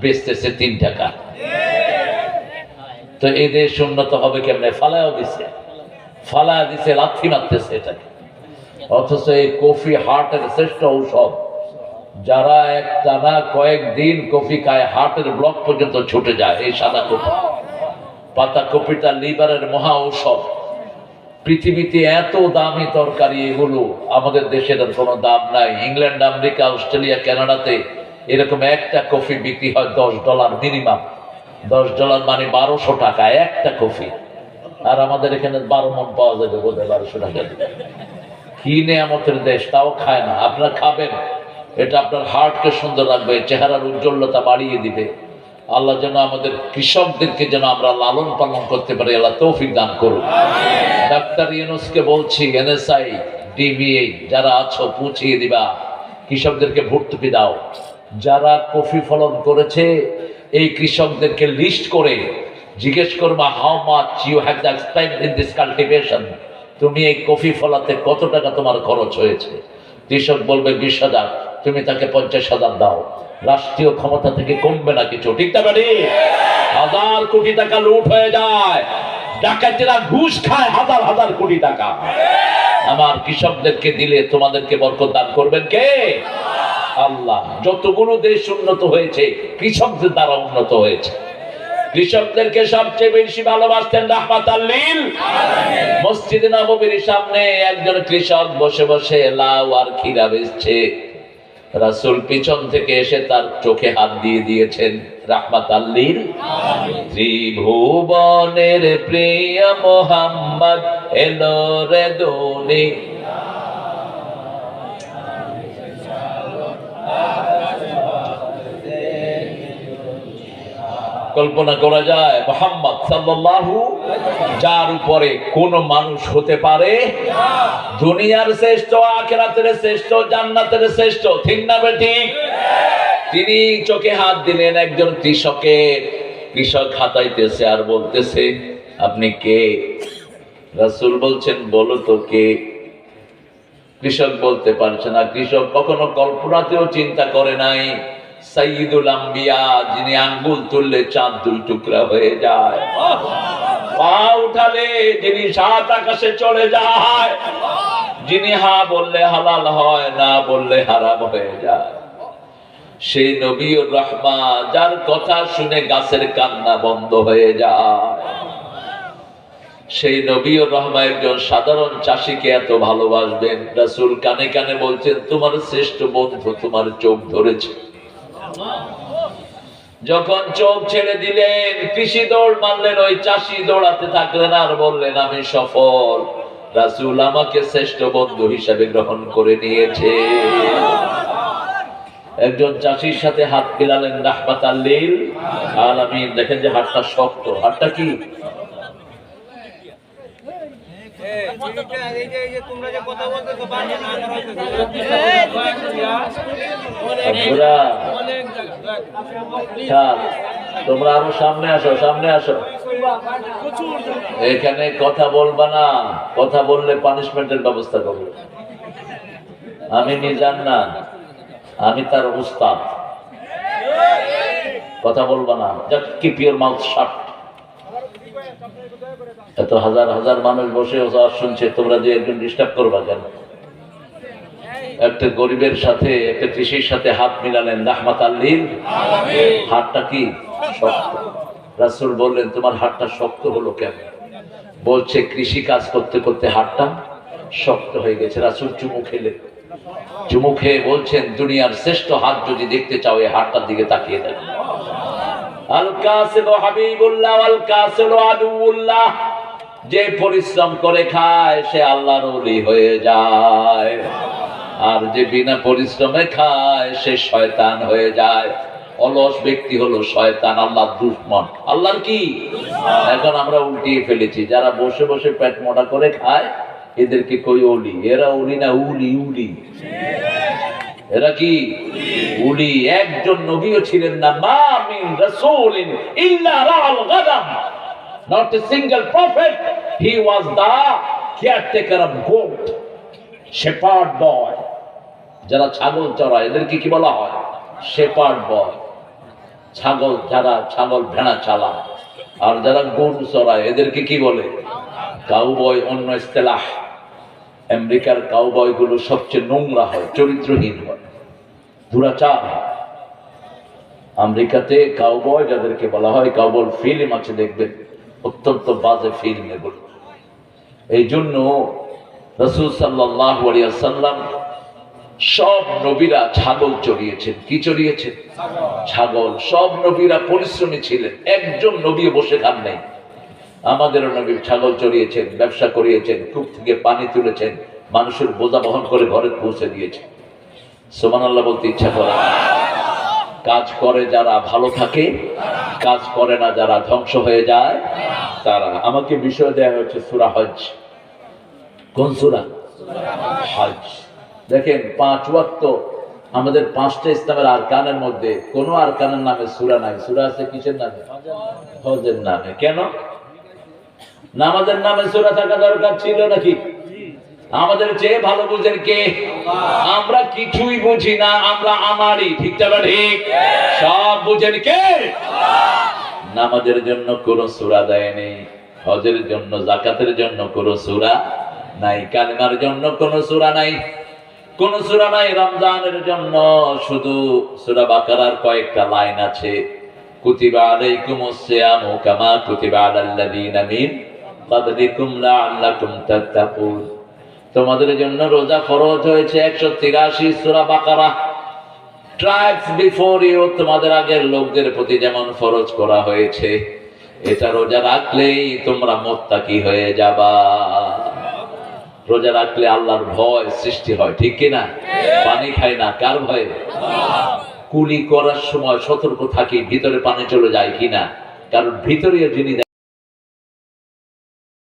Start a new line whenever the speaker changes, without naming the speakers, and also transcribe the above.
বেচতেছে তিন টাকা। তো এই দেশ উন্নত হবে কেমনে? ফালায়ও দিছে। ফালায় দিছে, লাথি মারতেছে এটাকে। অথচ এই কফি হার্টের শ্রেষ্ঠ ঔষধ। যারা এক টানা কয়েকদিন কফি খায়, হার্টের ব্লক পর্যন্ত ছুটে যায়, এই সাদা কফি। পাতা কপিটা লিভারের মহা ঔষধ। পৃথিবীতে এত দামি তরকারি এগুলো, আমাদের দেশের কোনো দাম নাই। ইংল্যান্ড, আমেরিকা, অস্ট্রেলিয়া কানাডাতে এরকম একটা কফি বিক্রি হয় দশ ডলার মিনিমাম। দশ ডলার মানে বারোশো টাকা একটা কফি। আর আমাদের এখানে বারো মন পাওয়া যাবে বোধ হয় বারোশো টাকা। কি নেয়ামতের দেশ তাও খায় না। আপনার খাবেন। এটা আপনার হার্টকে সুন্দর রাখবে চেহারার উজ্জ্বলতা বাড়িয়ে দিবে। আল্লাহ যেন আমাদের কৃষকদেরকে যেন আমরা লালন পালন করতে পারি আল্লাহ তৌফিক দান করুন। ডাক্তার ইউনুসকে বলছি এনএসআই ডিবিএ যারা আছো পৌঁছিয়ে দিবা। কৃষকদেরকে ভর্তুকি দাও। যারা কফি ফলন করেছে, এই কৃষকদেরকে লিস্ট করে জিজ্ঞেস করবা how much you have the spend in this cultivation তুমি এই কফি ফলাতে কত টাকা তোমার খরচ হয়েছে? কৃষক বলবে, বিশ হাজার। তুমি তাকে পঞ্চাশ হাজার দাও। রাষ্ট্রীয় ক্ষমতা থেকে কমবে না কিছু, ঠিক না হাজার কোটি টাকা লুট হয়ে যায়। ডাকাতেরা ঘুষ খায়, হাজার হাজার কোটি টাকা। আমার কৃষকদেরকে দিলে তোমাদেরকে বরকত দান করবেন কে? আল্লাহ, যতগুলো দেশ উন্নত হয়েছে, কৃষকদের দ্বারা উন্নত হয়েছে। কৃষকদেরকে সবচেয়ে বেশি ভালোবাসতেন রাহমাত আল্লিল মসজিদে নববীর সামনে একজন কৃষক বসে বসে লাউ আর খিরা বেচছে। রাসূল পিছন থেকে এসে তার চোখে হাত দিয়ে দিয়েছেন, রাহমাত আল্লিল ত্রিভুবনের প্রিয় মোহাম্মদ এলো রে দুনি কল্পনা করা যায়, মোহাম্মদ সাল্লাল্লাহু, যার উপরে কোন মানুষ হতে পারে, দুনিয়ার শ্রেষ্ঠ, আখেরাতের শ্রেষ্ঠ, জান্নাতের শ্রেষ্ঠ, ঠিক না ঠিক? তিনি চোখে হাত দিলেন একজন কৃষকের, কৃষক হাতাইতেছে আর বলতেছে, আপনি কে? রাসূল বলছেন, বলো তো কে? কৃষক বলতে পারছে না। কৃষক কখনো কল্পনাতেও চিন্তা করে নাই, সাইয়্যিদুল আম্বিয়া যিনি আঙ্গুল তুললে চাঁদ দুই টুকরা হয়ে যায়। পা উঠালে যিনি সাত আকাশে চলে যায়, যিনি হা বললে হালাল হয়, না বললে হারাম হয়ে যায়। সেই নবীর রহমা, যার কথা শুনে গাছের কান্না বন্ধ হয়ে যায়। সেই নবীর রহমা একজন সাধারণ চাষিকে এত ভালোবাসবেন? রাসূল কানে কানে বলছেন, তোমার শ্রেষ্ঠ বন্ধু তোমার চোখ ধরেছে। যখন চোখ ছেড়ে দিলেন কৃষি দৌড় মারলেন, ওই চাষি দৌড়াতে থাকলেন আর বললেন, আমি সফল। রাসুল আমাকে শ্রেষ্ঠ বন্ধু হিসাবে গ্রহণ করে নিয়েছে। একজন চাষির সাথে হাত মিলালেন রাহমাত আল্লিল আর আমি দেখেন যে হাতটা শক্ত। হাতটা কি বন্ধুরা ছাড়, তোমরা আরও সামনে আসো সামনে আসো। এখানে কথা বলবা না, কথা বললে পানিশমেন্টের ব্যবস্থা করব আমি নিজান না, আমি তার উস্তাদ কথা বলবা না just keep your mouth shut এত হাজার হাজার মানুষ বসে ওয়াজ শুনছে তোমরা যে একজন ডিস্টার্ব করবা কেন? একটা গরিবের সাথে একটা কৃষির সাথে হাত মিলালেন রাহমাত আল্লিল হাতটা কি? শক্ত। রাসূল বললেন তোমার হাতটা শক্ত হলো কেন? বলছে কৃষি কাজ করতে করতে হাতটা শক্ত হয়ে গেছে। রাসূল চুমু খেলে চুমু খেয়ে বলছেন দুনিয়ার শ্রেষ্ঠ হাত যদি দেখতে চাও এই হাতটার দিকে তাকিয়ে দেখো। আল হাবিবুল্লাহ আল আদুউল্লাহ। যে পরিশ্রম করে খায়, সে আল্লাহর ওলি হয়ে যায়। আর যে বিনা পরিশ্রমে খায়, সে শয়তান হয়ে যায়। অলস ব্যক্তি হলো শয়তান আল্লাহ দুশ্মন। আল্লাহর কি? এখন আমরা উল্টিয়ে ফেলেছি। যারা বসে বসে পেট মোটা করে খায় এদেরকে কই ওলি? এরা ওলি না উলি উলি। এরা কি? উলি একজন নবীও ছিলেন না, মা মিন রাসূলিন ইল্লা রাআল গাদাম not a single prophet, he was the caretaker of goat, shepherd boy. যারা ছাগল চড়ায়, এদেরকে কি বলা হয়? শেপার্ড বয় ছাগল, যারা ছাগল ভেড়া চালায়, আর যারা গরু চড়ায়, এদেরকে কি বলে? কাউবয় অন্য ইস্তেলাহ। আমেরিকার কাউবয়গুলো সবচেয়ে নোংরা হয়, চরিত্রহীন হয় দুরাচার হয়। আমেরিকাতে কাউবয় যাদেরকে বলা হয় কাউবল ফিল্ম আছে, দেখবেন, অত্যন্ত বাজে ফিল্ম এগুলো। এই জন্য রসুল সাল্লাহ সাল্লাম সব নবীরা ছাগল চড়িয়েছেন। কি চড়িয়েছেন? ছাগল। সব নবীরা পরিশ্রমী ছিলেন। একজন নবী বসে খান নাই। আমাদেরও নবী ছাগল চড়িয়েছেন, ব্যবসা করিয়েছেন, কূপ থেকে পানি তুলেছেন, মানুষের বোঝা বহন করে ঘরে পৌঁছে দিয়েছেন। সোমান আল্লাহ বলতে ইচ্ছা করে। কাজ করে যারা ভালো থাকে, কাজ করে না যারা ধ্বংস হয়ে যায়, তারা। আমাকে বিষয় দেওয়া হয়েছে সুরা হজ কোন সুরা? হজ দেখেন, পাঁচ ওয়াক্ত আমাদের পাঁচটা ইসলামের আরকানের মধ্যে কোনো আরকানের নামে সুরা নাই। সুরা আছে কিসের নামে? হজের নামে। কেন? নামাজের নামে সুরা থাকা দরকার ছিল নাকি? আমাদের চেয়ে ভালো বুঝেন কে? আমরা কিছুই বুঝি না আমরা আমারই ঠিক না ঠিক? সব বুঝেন কে? নামাজের জন্য কোন সুরা দেয়নি হজের জন্য জাকাতের জন্য কোন সুরা নাই কালিমার জন্য কোন সুরা নাই। কোন সুরা নাই রমজানের জন্য শুধু সুরা বাকারার কয়েকটা লাইন আছে। কুতিবা আলাইকুমুস সিয়ামু কামা কুতিবা আলাল্লাযীনা মিন লাআল্লাকুম তাত্তাকুন। তোমাদের জন্য রোজা ফরজ হয়েছে একশো তিরাশি সুরা বাকারা। ট্রাইবস বিফোর ইউ তোমাদের আগের লোকদের প্রতি যেমন ফরজ করা হয়েছে, এটা রোজা রাখলেই তোমরা হয়ে যাবা। রোজা রাখলে আল্লাহর ভয় সৃষ্টি হয়, ঠিক কিনা পানি খায় না, কার ভয়ে? কুলি করার সময় সতর্ক থাকি, ভিতরে পানি চলে যায় কিনা? কারণ ভিতরে যিনি